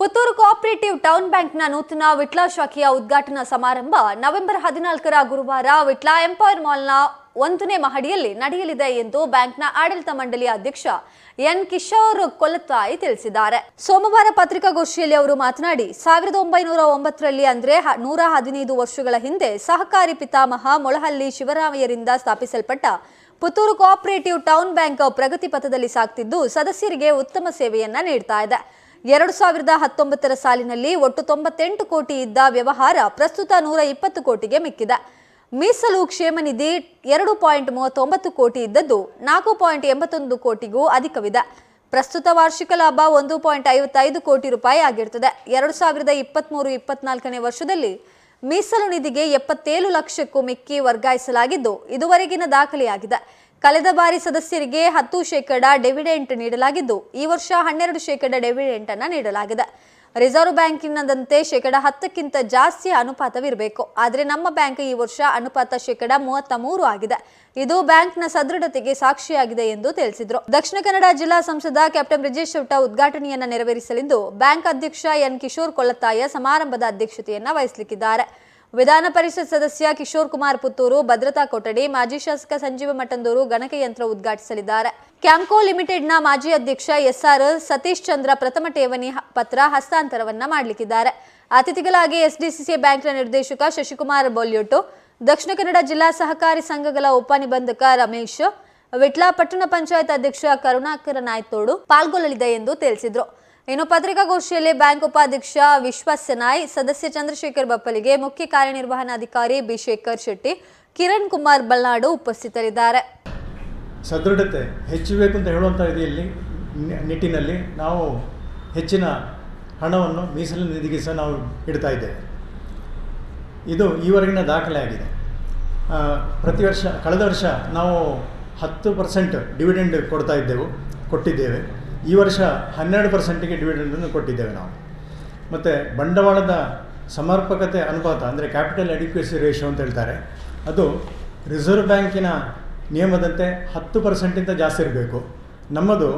Puttur cooperative town ಬ್ಯಾಂಕ್ನ ನೂತನ ವಿಟ್ಲಾ ಶಾಖೆಯ ಉದ್ಘಾಟನಾ ಸಮಾರಂಭ ನವೆಂಬರ್ ಹದಿನಾಲ್ಕರ ಗುರುವಾರ ವಿಟ್ಲಾ ಎಂಪೈರ್ ಮಾಲ್ನ ಒಂದನೇ ಮಹಡಿಯಲ್ಲಿ ನಡೆಯಲಿದೆ ಎಂದು ಬ್ಯಾಂಕ್ನ ಆಡಳಿತ ಮಂಡಳಿಯ ಅಧ್ಯಕ್ಷ ಎನ್ ಕಿಶೋರ್ ಕೊಲ್ಲತ್ತಾಯಿ ತಿಳಿಸಿದ್ದಾರೆ. ಸೋಮವಾರ ಪತ್ರಿಕಾಗೋಷ್ಠಿಯಲ್ಲಿ ಅವರು ಮಾತನಾಡಿ, ಸಾವಿರದ ಒಂಬೈನೂರ ಒಂಬತ್ತರಲ್ಲಿ ಅಂದ್ರೆ ನೂರ ಹದಿನೈದು ವರ್ಷಗಳ ಹಿಂದೆ ಸಹಕಾರಿ ಪಿತಾಮಹ ಮೊಳಹಳ್ಳಿ ಶಿವರಾಮಯ್ಯರಿಂದ ಸ್ಥಾಪಿಸಲ್ಪಟ್ಟ ಪುತ್ತೂರು ಕೋಆಪರೇಟಿವ್ ಟೌನ್ ಬ್ಯಾಂಕ್ ಪ್ರಗತಿ ಪಥದಲ್ಲಿ ಸಾಗ್ತಿದ್ದು ಸದಸ್ಯರಿಗೆ ಉತ್ತಮ ಸೇವೆಯನ್ನ ನೀಡ್ತಾ ಇದೆ. ಎರಡು ಸಾವಿರದ ಹತ್ತೊಂಬತ್ತರ ಸಾಲಿನಲ್ಲಿ ಒಟ್ಟು ತೊಂಬತ್ತೆಂಟು ಕೋಟಿ ಇದ್ದ ವ್ಯವಹಾರ ಪ್ರಸ್ತುತ ನೂರ ಇಪ್ಪತ್ತು ಕೋಟಿಗೆ ಮಿಕ್ಕಿದೆ. ಮೀಸಲು ಕ್ಷೇಮ ನಿಧಿ ಎರಡು ಪಾಯಿಂಟ್ ಮೂವತ್ತೊಂಬತ್ತು ಕೋಟಿ ಇದ್ದದ್ದು ನಾಲ್ಕು ಪಾಯಿಂಟ್ ಎಂಬತ್ತೊಂದು ಕೋಟಿಗೂ ಅಧಿಕವಿದೆ. ಪ್ರಸ್ತುತ ವಾರ್ಷಿಕ ಲಾಭ ಒಂದು ಪಾಯಿಂಟ್ ಐವತ್ತೈದು ಕೋಟಿ ರೂಪಾಯಿ ಆಗಿರ್ತದೆ. ಎರಡು ಸಾವಿರದ ಇಪ್ಪತ್ತ್ಮೂರು ಇಪ್ಪತ್ನಾಲ್ಕನೇ ವರ್ಷದಲ್ಲಿ ಮೀಸಲು ನಿಧಿಗೆ ಎಪ್ಪತ್ತೇಳು ಲಕ್ಷಕ್ಕೂ ಮಿಕ್ಕಿ ವರ್ಗಾಯಿಸಲಾಗಿದ್ದು ಇದುವರೆಗಿನ ದಾಖಲೆಯಾಗಿದೆ. ಕಳೆದ ಬಾರಿ ಸದಸ್ಯರಿಗೆ ಹತ್ತು ಶೇಕಡ ಡಿವಿಡೆಂಟ್ ನೀಡಲಾಗಿದ್ದು, ಈ ವರ್ಷ ಹನ್ನೆರಡು ಶೇಕಡ ಡಿವಿಡೆಂಟ್ ಅನ್ನು ನೀಡಲಾಗಿದೆ. ರಿಸರ್ವ್ ಬ್ಯಾಂಕಿನದಂತೆ ಶೇಕಡ ಹತ್ತಕ್ಕಿಂತ ಜಾಸ್ತಿ ಅನುಪಾತವಿರಬೇಕು. ಆದರೆ ನಮ್ಮ ಬ್ಯಾಂಕ್ ಈ ವರ್ಷ ಅನುಪಾತ ಶೇಕಡ ಮೂವತ್ತ ಮೂರು ಆಗಿದೆ. ಇದು ಬ್ಯಾಂಕ್ನ ಸದೃಢತೆಗೆ ಸಾಕ್ಷಿಯಾಗಿದೆ ಎಂದು ತಿಳಿಸಿದರು. ದಕ್ಷಿಣ ಕನ್ನಡ ಜಿಲ್ಲಾ ಸಂಸದ ಕ್ಯಾಪ್ಟನ್ ಬ್ರಿಜೇಶ್ ಶೌಟಾ ಉದ್ಘಾಟನೆಯನ್ನು ನೆರವೇರಿಸಲಿದ್ದು ಬ್ಯಾಂಕ್ ಅಧ್ಯಕ್ಷ ಎನ್ ಕಿಶೋರ್ ಕೊಳ್ಳತ್ತಾಯ ಸಮಾರಂಭದ ಅಧ್ಯಕ್ಷತೆಯನ್ನು ವಹಿಸಲಿಕ್ಕಿದ್ದಾರೆ. ವಿಧಾನ ಪರಿಷತ್ ಸದಸ್ಯ ಕಿಶೋರ್ ಕುಮಾರ್ ಪುತ್ತೂರು, ಭದ್ರತಾ ಕೊಠಡಿ, ಮಾಜಿ ಶಾಸಕ ಸಂಜೀವ ಮಠಂದೂರು ಗಣಕಯಂತ್ರ ಉದ್ಘಾಟಿಸಲಿದ್ದಾರೆ. ಕ್ಯಾಂಕೋ ಲಿಮಿಟೆಡ್ನ ಮಾಜಿ ಅಧ್ಯಕ್ಷ ಎಸ್ಆರ್ ಸತೀಶ್ ಚಂದ್ರ ಪ್ರಥಮ ಠೇವಣಿ ಪತ್ರ ಹಸ್ತಾಂತರವನ್ನ ಮಾಡಲಿಕ್ಕಿದ್ದಾರೆ. ಅತಿಥಿಗಳಾಗಿ ಎಸ್ಡಿಸಿಸಿ ಬ್ಯಾಂಕ್ನ ನಿರ್ದೇಶಕ ಶಶಿಕುಮಾರ್ ಬೊಲ್ಯೊಟ್ಟು, ದಕ್ಷಿಣ ಕನ್ನಡ ಜಿಲ್ಲಾ ಸಹಕಾರಿ ಸಂಘಗಳ ಉಪನಿಬಂಧಕ ರಮೇಶ್ ವಿಟ್ಲ ಪಟ್ಟಣ ಪಂಚಾಯತ್ ಅಧ್ಯಕ್ಷ ಕರುಣಾಕರ ನಾಯ್ತೋಡು ಪಾಲ್ಗೊಳ್ಳಲಿದೆ ಎಂದು ತಿಳಿಸಿದ್ರು. ಇನ್ನು ಪತ್ರಿಕಾಗೋಷ್ಠಿಯಲ್ಲಿ ಬ್ಯಾಂಕ್ ಉಪಾಧ್ಯಕ್ಷ ವಿಶ್ವಾಸ್ ಸೆನಾಯ್, ಸದಸ್ಯ ಚಂದ್ರಶೇಖರ್ ಬಪ್ಪಲಿಗೆ ಮುಖ್ಯ ಕಾರ್ಯನಿರ್ವಹಣಾಧಿಕಾರಿ ಬಿ ಶೇಖರ್ ಶೆಟ್ಟಿ, ಕಿರಣ್ ಕುಮಾರ್ ಬಲ್ನಾಡು ಉಪಸ್ಥಿತರಿದ್ದಾರೆ. ಸದೃಢತೆ ಹೆಚ್ಚಬೇಕು ಅಂತ ಹೇಳುವಂಥ ಇದೆ ಇಲ್ಲಿ ನಿಟ್ಟಿನಲ್ಲಿ ನಾವು ಹೆಚ್ಚಿನ ಹಣವನ್ನು ಮೀಸಲು ನಿಧಿಗೆ ಸಹ ನಾವು ಇಡ್ತಾ ಇದ್ದೇವೆ. ಇದು ಈವರೆಗಿನ ದಾಖಲೆ ಆಗಿದೆ. ಪ್ರತಿ ವರ್ಷ, ಕಳೆದ ವರ್ಷ ನಾವು ಹತ್ತು ಪರ್ಸೆಂಟ್ ಡಿವಿಡೆಂಡ್ ಕೊಡ್ತಾ ಇದ್ದೆವು, ಕೊಟ್ಟಿದ್ದೇವೆ. ಈ ವರ್ಷ ಹನ್ನೆರಡು ಪರ್ಸೆಂಟಿಗೆ ಡಿವಿಡೆಂಡನ್ನು ಕೊಟ್ಟಿದ್ದೇವೆ ನಾವು. ಮತ್ತು ಬಂಡವಾಳದ ಸಮರ್ಪಕತೆ ಅನುಪಾತ, ಅಂದರೆ ಕ್ಯಾಪಿಟಲ್ ಅಡಿಕ್ಯುಸಿ ರೇಷಿಯೋ ಅಂತ ಹೇಳ್ತಾರೆ, ಅದು ರಿಸರ್ವ್ ಬ್ಯಾಂಕಿನ ನಿಯಮದಂತೆ ಹತ್ತು ಪರ್ಸೆಂಟಿಂದ ಜಾಸ್ತಿ ಇರಬೇಕು. ನಮ್ಮದು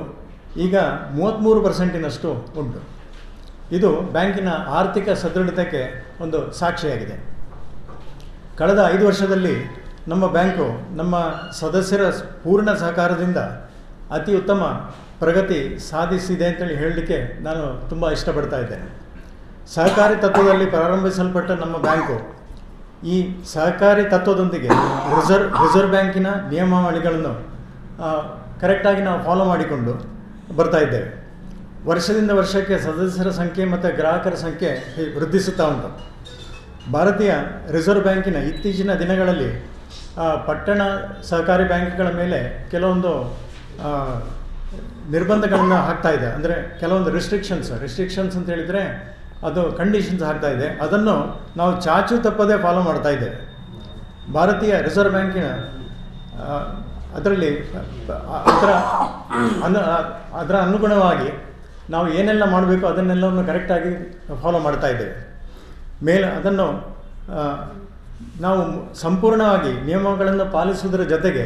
ಈಗ ಮೂವತ್ತ್ಮೂರು ಪರ್ಸೆಂಟಿನಷ್ಟು ಉಂಟು. ಇದು ಬ್ಯಾಂಕಿನ ಆರ್ಥಿಕ ಸದೃಢತೆಗೆ ಒಂದು ಸಾಕ್ಷಿಯಾಗಿದೆ. ಕಳೆದ ಐದು ವರ್ಷದಲ್ಲಿ ನಮ್ಮ ಬ್ಯಾಂಕು ನಮ್ಮ ಸದಸ್ಯರ ಪೂರ್ಣ ಸಹಕಾರದಿಂದ ಅತಿ ಉತ್ತಮ ಪ್ರಗತಿ ಸಾಧಿಸಿದೆ ಅಂತೇಳಿ ಹೇಳಲಿಕ್ಕೆ ನಾನು ತುಂಬ ಇಷ್ಟಪಡ್ತಾ ಇದ್ದೇನೆ. ಸಹಕಾರಿ ತತ್ವದಲ್ಲಿ ಪ್ರಾರಂಭಿಸಲ್ಪಟ್ಟ ನಮ್ಮ ಬ್ಯಾಂಕು ಈ ಸಹಕಾರಿ ತತ್ವದೊಂದಿಗೆ ರಿಸರ್ವ್ ರಿಸರ್ವ್ ಬ್ಯಾಂಕಿನ ನಿಯಮಾವಳಿಗಳನ್ನು ಕರೆಕ್ಟಾಗಿ ನಾವು ಫಾಲೋ ಮಾಡಿಕೊಂಡು ಬರ್ತಾ ಇದ್ದೇವೆ. ವರ್ಷದಿಂದ ವರ್ಷಕ್ಕೆ ಸದಸ್ಯರ ಸಂಖ್ಯೆ ಮತ್ತು ಗ್ರಾಹಕರ ಸಂಖ್ಯೆ ವೃದ್ಧಿಸುತ್ತಾ ಉಂಟು. ಭಾರತೀಯ ರಿಸರ್ವ್ ಬ್ಯಾಂಕಿನ ಇತ್ತೀಚಿನ ದಿನಗಳಲ್ಲಿ ಪಟ್ಟಣ ಸಹಕಾರಿ ಬ್ಯಾಂಕ್ಗಳ ಮೇಲೆ ಕೆಲವೊಂದು ನಿರ್ಬಂಧಗಳನ್ನು ಹಾಕ್ತಾ ಇದೆ. ಅಂದರೆ ಕೆಲವೊಂದು ರಿಸ್ಟ್ರಿಕ್ಷನ್ಸ್ ರಿಸ್ಟ್ರಿಕ್ಷನ್ಸ್ ಅಂತ ಹೇಳಿದರೆ ಅದು ಕಂಡೀಷನ್ಸ್ ಹಾಕ್ತಾ ಇದೆ. ಅದನ್ನು ನಾವು ಚಾಚು ತಪ್ಪದೇ ಫಾಲೋ ಮಾಡ್ತಾ ಇದ್ದೇವೆ. ಭಾರತೀಯ ರಿಸರ್ವ್ ಬ್ಯಾಂಕಿನ ಅದರಲ್ಲಿ ಅದರ ಅನು ಅದರ ಅನುಗುಣವಾಗಿ ನಾವು ಏನೆಲ್ಲ ಮಾಡಬೇಕು ಅದನ್ನೆಲ್ಲವನ್ನು ಕರೆಕ್ಟಾಗಿ ಫಾಲೋ ಮಾಡ್ತಾ ಇದ್ದೇವೆ. ಮೇಲೆ ಅದನ್ನು ನಾವು ಸಂಪೂರ್ಣವಾಗಿ ನಿಯಮಗಳನ್ನು ಪಾಲಿಸುವುದರ ಜೊತೆಗೆ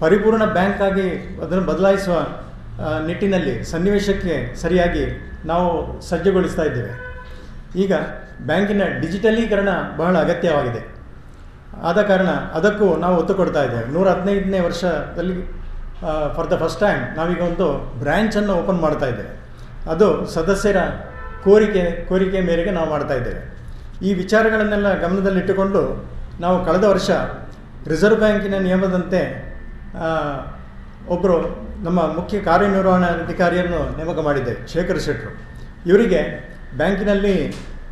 ಪರಿಪೂರ್ಣ ಬ್ಯಾಂಕ್ ಆಗಿ ಅದನ್ನು ಬದಲಾಯಿಸುವ ನಿಟ್ಟಿನಲ್ಲಿ, ಸನ್ನಿವೇಶಕ್ಕೆ ಸರಿಯಾಗಿ ನಾವು ಸಜ್ಜುಗೊಳಿಸ್ತಾ ಇದ್ದೇವೆ. ಈಗ ಬ್ಯಾಂಕಿನ ಡಿಜಿಟಲೀಕರಣ ಬಹಳ ಅಗತ್ಯವಾಗಿದೆ. ಆದ ಕಾರಣ ಅದಕ್ಕೂ ನಾವು ಒತ್ತು ಕೊಡ್ತಾ ಇದ್ದೇವೆ. ನೂರ ಹದಿನೈದನೇ ವರ್ಷದಲ್ಲಿ ಫಾರ್ ದ ಫಸ್ಟ್ ಟೈಮ್ ನಾವೀಗ ಒಂದು ಬ್ರ್ಯಾಂಚನ್ನು ಓಪನ್ ಮಾಡ್ತಾ ಇದ್ದೇವೆ. ಅದು ಸದಸ್ಯರ ಕೋರಿಕೆ ಕೋರಿಕೆ ಮೇರೆಗೆ ನಾವು ಮಾಡ್ತಾ ಇದ್ದೇವೆ. ಈ ವಿಚಾರಗಳನ್ನೆಲ್ಲ ಗಮನದಲ್ಲಿಟ್ಟುಕೊಂಡು ನಾವು ಕಳೆದ ವರ್ಷ ರಿಸರ್ವ್ ಬ್ಯಾಂಕಿನ ನಿಯಮದಂತೆ ಒಬ್ಬರು ನಮ್ಮ ಮುಖ್ಯ ಕಾರ್ಯನಿರ್ವಹಣಾಧಿಕಾರಿಯನ್ನು ನೇಮಕ ಮಾಡಿದ್ದೇವೆ ಶೇಖರ್ ಶೆಟ್ಟರು ಇವರಿಗೆ ಬ್ಯಾಂಕಿನಲ್ಲಿ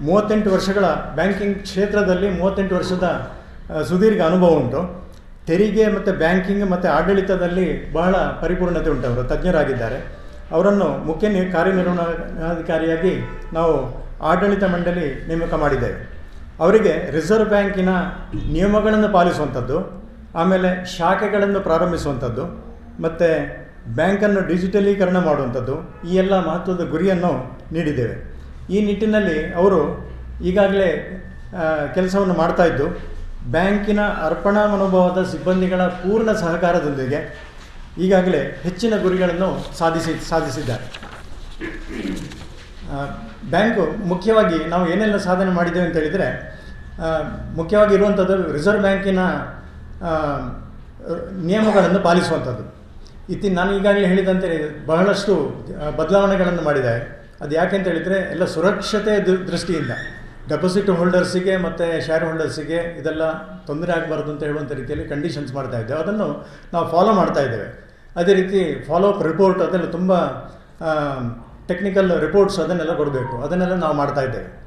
ಮೂವತ್ತೆಂಟು ವರ್ಷಗಳ ಬ್ಯಾಂಕಿಂಗ್ ಕ್ಷೇತ್ರದಲ್ಲಿ ಮೂವತ್ತೆಂಟು ವರ್ಷದ ಸುದೀರ್ಘ ಅನುಭವ ಉಂಟು. ತೆರಿಗೆ ಮತ್ತು ಬ್ಯಾಂಕಿಂಗ್ ಮತ್ತು ಆಡಳಿತದಲ್ಲಿ ಬಹಳ ಪರಿಪೂರ್ಣತೆ ಉಂಟು ಅವರು, ತಜ್ಞರಾಗಿದ್ದಾರೆ. ಅವರನ್ನು ಮುಖ್ಯ ಕಾರ್ಯನಿರ್ವಹಣಾಧಿಕಾರಿಯಾಗಿ ನಾವು ಆಡಳಿತ ಮಂಡಳಿ ನೇಮಕ ಮಾಡಿದ್ದೇವೆ. ಅವರಿಗೆ ರಿಸರ್ವ್ ಬ್ಯಾಂಕಿನ ನಿಯಮಗಳನ್ನು ಪಾಲಿಸುವಂಥದ್ದು ಆಮೇಲೆ ಶಾಖೆಗಳನ್ನು ಪ್ರಾರಂಭಿಸುವಂಥದ್ದು, ಮತ್ತು ಬ್ಯಾಂಕನ್ನು ಡಿಜಿಟಲೀಕರಣ ಮಾಡುವಂಥದ್ದು, ಈ ಎಲ್ಲ ಮಹತ್ವದ ಗುರಿಯನ್ನು ನೀಡಿದ್ದೇವೆ. ಈ ನಿಟ್ಟಿನಲ್ಲಿ ಅವರು ಈಗಾಗಲೇ ಕೆಲಸವನ್ನು ಮಾಡ್ತಾ ಇದ್ದು, ಬ್ಯಾಂಕಿನ ಅರ್ಪಣಾ ಮನೋಭಾವದ ಸಿಬ್ಬಂದಿಗಳ ಪೂರ್ಣ ಸಹಕಾರದೊಂದಿಗೆ ಈಗಾಗಲೇ ಹೆಚ್ಚಿನ ಗುರಿಗಳನ್ನು ಸಾಧಿಸಿ, ಸಾಧಿಸಿದ್ದಾರೆ. ಬ್ಯಾಂಕು ಮುಖ್ಯವಾಗಿ ನಾವು ಏನೆಲ್ಲ ಸಾಧನೆ ಮಾಡಿದ್ದೇವೆ ಅಂತ ಹೇಳಿದರೆ ಮುಖ್ಯವಾಗಿ ಇರುವಂಥದ್ದು ರಿಸರ್ವ್ ಬ್ಯಾಂಕಿನ ನಿಯಮಗಳನ್ನು ಪಾಲಿಸುವಂಥದ್ದು. ಇತ್ತಿ ನಾನು ಈಗಾಗಲೇ ಹೇಳಿದಂತೆ ಬಹಳಷ್ಟು ಬದಲಾವಣೆಗಳನ್ನು ಮಾಡಿದ್ದಾರೆ ಅದು ಯಾಕೆ ಅಂತ ಹೇಳಿದರೆ, ಎಲ್ಲ ಸುರಕ್ಷತೆ ದೃಷ್ಟಿಯಿಂದ. ಡೆಪಾಸಿಟ್ ಹೋಲ್ಡರ್ಸಿಗೆ ಮತ್ತು ಶೇರ್ ಹೋಲ್ಡರ್ಸಿಗೆ ಇದೆಲ್ಲ ತೊಂದರೆ ಆಗಬಾರ್ದು ಅಂತ ಹೇಳುವಂಥ ರೀತಿಯಲ್ಲಿ ಕಂಡೀಷನ್ಸ್ ಮಾಡ್ತಾ ಇದ್ದೇವೆ. ಅದನ್ನು ನಾವು ಫಾಲೋ ಮಾಡ್ತಾ ಇದ್ದೇವೆ. ಅದೇ ರೀತಿ ಫಾಲೋ ಅಪ್ ರಿಪೋರ್ಟ್ ಅದೆಲ್ಲ ತುಂಬ ಟೆಕ್ನಿಕಲ್ ರಿಪೋರ್ಟ್ಸ್ ಅದನ್ನೆಲ್ಲ ಕೊಡಬೇಕು. ಅದನ್ನೆಲ್ಲ ನಾವು ಮಾಡ್ತಾ ಇದ್ದೇವೆ.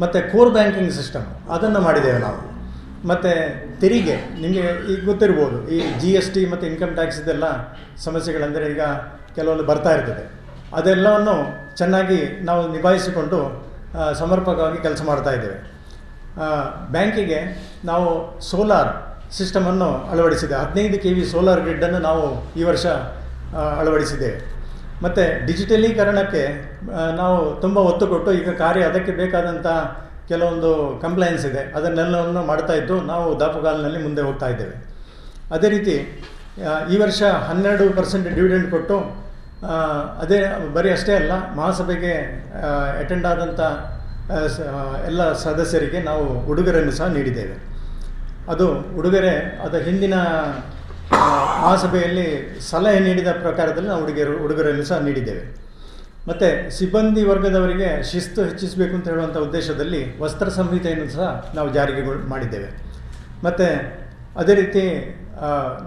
ಮತ್ತು ಕೋರ್ ಬ್ಯಾಂಕಿಂಗ್ ಸಿಸ್ಟಮ್ ಅದನ್ನು ಮಾಡಿದ್ದೇವೆ ನಾವು. ಮತ್ತು ತೆರಿಗೆ, ನಿಮಗೆ ಈಗ ಗೊತ್ತಿರ್ಬೋದು, ಈ ಜಿ ಎಸ್ ಟಿ ಮತ್ತು ಇನ್ಕಮ್ ಟ್ಯಾಕ್ಸ್ ಇದೆಲ್ಲ ಸಮಸ್ಯೆಗಳೆಂದರೆ ಈಗ ಕೆಲವೊಂದು ಬರ್ತಾ ಇರ್ತದೆ. ಅದೆಲ್ಲವನ್ನು ಚೆನ್ನಾಗಿ ನಾವು ನಿಭಾಯಿಸಿಕೊಂಡು ಸಮರ್ಪಕವಾಗಿ ಕೆಲಸ ಮಾಡ್ತಾ ಇದ್ದೇವೆ. ಬ್ಯಾಂಕಿಗೆ ನಾವು ಸೋಲಾರ್ ಸಿಸ್ಟಮನ್ನು ಅಳವಡಿಸಿದೆ ಹದಿನೈದು ಕೆ ವಿ ಸೋಲಾರ್ ಗ್ರಿಡ್ಡನ್ನು ನಾವು ಈ ವರ್ಷ ಅಳವಡಿಸಿದ್ದೇವೆ. ಮತ್ತು ಡಿಜಿಟಲೀಕರಣಕ್ಕೆ ನಾವು ತುಂಬ ಒತ್ತು ಕೊಟ್ಟು ಈಗ ಕಾರ್ಯ ಅದಕ್ಕೆ ಬೇಕಾದಂಥ ಕೆಲವೊಂದು ಕಂಪ್ಲೈನ್ಸ್ ಇದೆ. ಅದನ್ನೆಲ್ಲವನ್ನು ಮಾಡ್ತಾ ಇದ್ದು ನಾವು ದಾಪುಗಾಲಿನಲ್ಲಿ ಮುಂದೆ ಹೋಗ್ತಾ ಇದ್ದೇವೆ. ಅದೇ ರೀತಿ ಈ ವರ್ಷ ಹನ್ನೆರಡು ಪರ್ಸೆಂಟ್ ಡಿವಿಡೆಂಡ್ ಕೊಟ್ಟು ಅದೇ ಬರೀ ಅಷ್ಟೇ ಅಲ್ಲ, ಮಹಾಸಭೆಗೆ ಅಟೆಂಡ್ ಆದಂಥ ಎಲ್ಲ ಸದಸ್ಯರಿಗೆ ನಾವು ಉಡುಗೊರೆಯನ್ನು ಸಹ ನೀಡಿದ್ದೇವೆ. ಅದು ಉಡುಗೊರೆ, ಅದು ಹಿಂದಿನ ಮಹಾಸಭೆಯಲ್ಲಿ ಸಲಹೆ ನೀಡಿದ ಪ್ರಕಾರದಲ್ಲಿ ನಾವು ಉಡುಗೊರೆ ಉಡುಗೊರೆಯನ್ನು ಸಹ ನೀಡಿದ್ದೇವೆ. ಮತ್ತು ಸಿಬ್ಬಂದಿ ವರ್ಗದವರಿಗೆ ಶಿಸ್ತು ಹೆಚ್ಚಿಸಬೇಕು ಅಂತ ಹೇಳುವಂಥ ಉದ್ದೇಶದಲ್ಲಿ ವಸ್ತ್ರ ಸಂಹಿತೆಯನ್ನು ಸಹ ನಾವು ಜಾರಿಗೆ ಮಾಡಿದ್ದೇವೆ. ಮತ್ತು ಅದೇ ರೀತಿ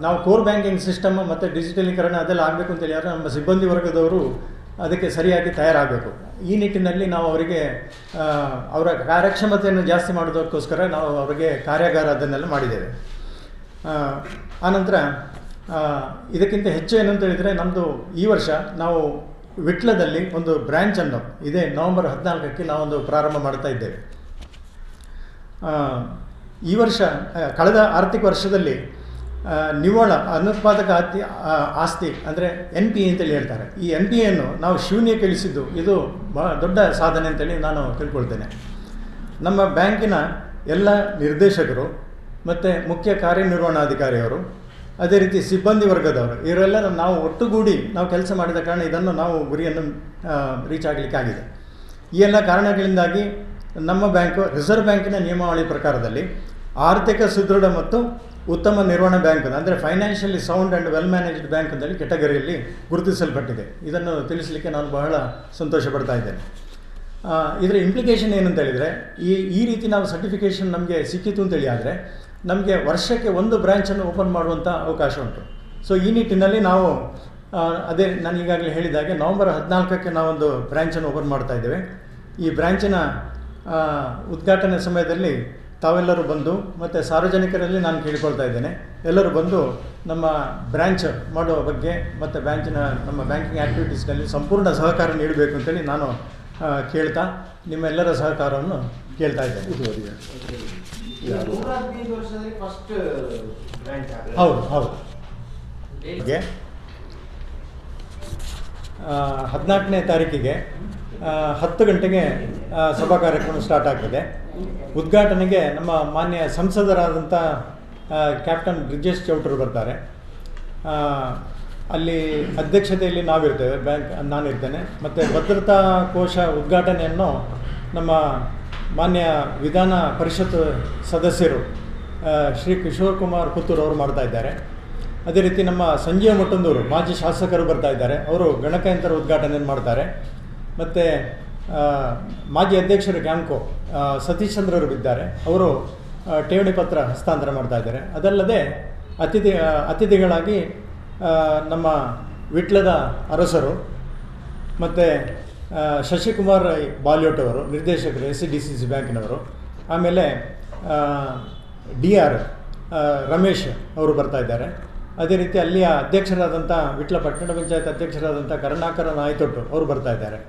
ನಾವು ಕೋರ್ ಬ್ಯಾಂಕಿಂಗ್ ಸಿಸ್ಟಮ್ ಮತ್ತು ಡಿಜಿಟಲೀಕರಣ ಅದೆಲ್ಲ ಆಗಬೇಕು ಅಂತೇಳಿ ಯಾರು ನಮ್ಮ ಸಿಬ್ಬಂದಿ ವರ್ಗದವರು ಅದಕ್ಕೆ ಸರಿಯಾಗಿ ತಯಾರಾಗಬೇಕು. ಈ ನಿಟ್ಟಿನಲ್ಲಿ ನಾವು ಅವರಿಗೆ ಅವರ ಕಾರ್ಯಕ್ಷಮತೆಯನ್ನು ಜಾಸ್ತಿ ಮಾಡೋದಕ್ಕೋಸ್ಕರ ನಾವು ಅವರಿಗೆ ಕಾರ್ಯಾಗಾರ ಅದನ್ನೆಲ್ಲ ಮಾಡಿದ್ದೇವೆ. ಆನಂತರ ಇದಕ್ಕಿಂತ ಹೆಚ್ಚು ಏನಂತ ಹೇಳಿದರೆ ನಮ್ಮದು ಈ ವರ್ಷ ನಾವು ವಿಟ್ಲದಲ್ಲಿ ಒಂದು ಬ್ರ್ಯಾಂಚನ್ನು ಇದೇ ನವೆಂಬರ್ ಹದಿನಾಲ್ಕಕ್ಕೆ ನಾವೊಂದು ಪ್ರಾರಂಭ ಮಾಡ್ತಾ ಇದ್ದೇವೆ. ಈ ವರ್ಷ ಕಳೆದ ಆರ್ಥಿಕ ವರ್ಷದಲ್ಲಿ ನಿವ್ವಳ ಅನುತ್ಪಾದಕ ಆಸ್ತಿ ಆಸ್ತಿ ಅಂದರೆ ಎನ್ ಪಿ ಅಂತೇಳಿ ಹೇಳ್ತಾರೆ. ಈ ಎನ್ ಪಿ ಅನ್ನು ನಾವು ಶೂನ್ಯ ಇಳಿಸಿದ್ದು ಇದು ಬಹಳ ದೊಡ್ಡ ಸಾಧನೆ ಅಂತೇಳಿ ನಾನು ತಿಳ್ಕೊಳ್ತೇನೆ. ನಮ್ಮ ಬ್ಯಾಂಕಿನ ಎಲ್ಲ ನಿರ್ದೇಶಕರು ಮತ್ತು ಮುಖ್ಯ ಕಾರ್ಯನಿರ್ವಹಣಾಧಿಕಾರಿಯವರು ಅದೇ ರೀತಿ ಸಿಬ್ಬಂದಿ ವರ್ಗದವರು, ಇವರೆಲ್ಲ ನಾವು ಒಟ್ಟುಗೂಡಿ ನಾವು ಕೆಲಸ ಮಾಡಿದ ಕಾರಣ ಇದನ್ನು ನಾವು ಗುರಿಯನ್ನು ರೀಚ್ ಆಗಲಿಕ್ಕೆ ಆಗಿದೆ. ಈ ಎಲ್ಲ ಕಾರಣಗಳಿಂದಾಗಿ ನಮ್ಮ ಬ್ಯಾಂಕು ರಿಸರ್ವ್ ಬ್ಯಾಂಕಿನ ನಿಯಮಾವಳಿ ಪ್ರಕಾರದಲ್ಲಿ ಆರ್ಥಿಕ ಸುದೃಢ ಮತ್ತು ಉತ್ತಮ ನಿರ್ವಹಣಾ ಬ್ಯಾಂಕ್ ಅಂದರೆ financially sound and well managed bank ಅಂತೇಳಿ ಕೆಟಗರಿಯಲ್ಲಿ ಗುರುತಿಸಲ್ಪಟ್ಟಿದೆ. ಇದನ್ನು ತಿಳಿಸಲಿಕ್ಕೆ ನಾನು ಬಹಳ ಸಂತೋಷ ಪಡ್ತಾ ಇದ್ದೇನೆ. ಇದರ ಇಂಪ್ಲಿಕೇಶನ್ ಏನಂತ ಹೇಳಿದರೆ, ಈ ಈ ರೀತಿ ನಾವು ಸರ್ಟಿಫಿಕೇಷನ್ ನಮಗೆ ಸಿಕ್ಕಿತು ಅಂತೇಳಿ ಆದರೆ ನಮಗೆ ವರ್ಷಕ್ಕೆ ಒಂದು ಬ್ರ್ಯಾಂಚನ್ನು ಓಪನ್ ಮಾಡುವಂಥ ಅವಕಾಶ ಉಂಟು. ಸೊ ಈ ನಿಟ್ಟಿನಲ್ಲಿ ನಾವು ಅದೇ ನಾನು ಈಗಾಗಲೇ ಹೇಳಿದಾಗೆ ನವಂಬರ್ ಹದಿನಾಲ್ಕಕ್ಕೆ ನಾವೊಂದು ಬ್ರ್ಯಾಂಚನ್ನು ಓಪನ್ ಮಾಡ್ತಾ ಇದ್ದೇವೆ. ಈ ಬ್ರ್ಯಾಂಚಿನ ಉದ್ಘಾಟನೆ ಸಮಯದಲ್ಲಿ ತಾವೆಲ್ಲರೂ ಬಂದು ಮತ್ತು ಸಾರ್ವಜನಿಕರಲ್ಲಿ ನಾನು ಕೇಳಿಕೊಳ್ತಾ ಇದ್ದೇನೆ. ಎಲ್ಲರೂ ಬಂದು ನಮ್ಮ ಬ್ರ್ಯಾಂಚ್ ಮಾಡುವ ಬಗ್ಗೆ ಮತ್ತು ಬ್ಯಾಂಕಿನ ನಮ್ಮ ಬ್ಯಾಂಕಿಂಗ್ ಆ್ಯಕ್ಟಿವಿಟೀಸ್ನಲ್ಲಿ ಸಂಪೂರ್ಣ ಸಹಕಾರ ನೀಡಬೇಕು ಅಂತೇಳಿ ನಾನು ಕೇಳ್ತಾ ನಿಮ್ಮೆಲ್ಲರ ಸಹಕಾರವನ್ನು ಕೇಳ್ತಾ ಇದ್ದೇನೆ. ಹೌದು ಹೌದು. ಹದಿನಾಲ್ಕನೇ ತಾರೀಕಿಗೆ ಹತ್ತು ಗಂಟೆಗೆ ಸಭಾ ಕಾರ್ಯಕ್ರಮ ಸ್ಟಾರ್ಟ್ ಆಗ್ತದೆ. ಉದ್ಘಾಟನೆಗೆ ನಮ್ಮ ಮಾನ್ಯ ಸಂಸದರಾದಂಥ ಕ್ಯಾಪ್ಟನ್ ಬ್ರಿಜೇಶ್ ಚೌಟ್ರು ಬರ್ತಾರೆ. ಅಲ್ಲಿ ಅಧ್ಯಕ್ಷತೆಯಲ್ಲಿ ನಾವಿರ್ತೇವೆ ಬ್ಯಾಂಕ್ ನಾನಿರ್ತೇನೆ. ಮತ್ತು ಭದ್ರತಾ ಕೋಶ ಉದ್ಘಾಟನೆಯನ್ನು ನಮ್ಮ ಮಾನ್ಯ ವಿಧಾನ ಪರಿಷತ್ ಸದಸ್ಯರು ಶ್ರೀ ಕಿಶೋರ್ ಕುಮಾರ್ ಪುತ್ತೂರು ಅವರು ಮಾಡ್ತಾ ಇದ್ದಾರೆ. ಅದೇ ರೀತಿ ನಮ್ಮ ಸಂಜೀವ ಮಟ್ಟಂದೂರು ಮಾಜಿ ಶಾಸಕರು ಬರ್ತಾ ಇದ್ದಾರೆ. ಅವರು ಗಣಕಯಂತ್ರ ಉದ್ಘಾಟನೆ ಮಾಡ್ತಾರೆ. ಮತ್ತು ಮಾಜಿ ಅಧ್ಯಕ್ಷರು ಕ್ಯಾಂಕೋ ಆ, ಸತೀಶ್ ಚಂದ್ರರು ಇದ್ದಾರೆ. ಅವರು ಠೇವಣಿ ಪತ್ರ ಹಸ್ತಾಂತರ ಮಾಡ್ತಾ ಇದ್ದಾರೆ. ಅದಲ್ಲದೆ ಅತಿಥಿ ಅತಿಥಿಗಳಾಗಿ ನಮ್ಮ ವಿಟ್ಲದ ಅರಸರು ಮತ್ತು ಶಶಿಕುಮಾರ್ ಬಾಲ್ಯೋಟ್ ಅವರು ನಿರ್ದೇಶಕರು S C D C C ಬ್ಯಾಂಕಿನವರು, ಆಮೇಲೆ ಡಿ ಆರ್ ರಮೇಶ್ ಅವರು ಬರ್ತಾ ಇದ್ದಾರೆ. ಅದೇ ರೀತಿ ಅಲ್ಲಿಯ ಅಧ್ಯಕ್ಷರಾದಂಥ ವಿಟ್ಲ ಪಟ್ಟಣ ಪಂಚಾಯತ್ ಅಧ್ಯಕ್ಷರಾದಂಥ ಕರುಣಾಕರ ನಾಯ್ತೊಟ್ಟು ಅವರು ಬರ್ತಾ ಇದ್ದಾರೆ.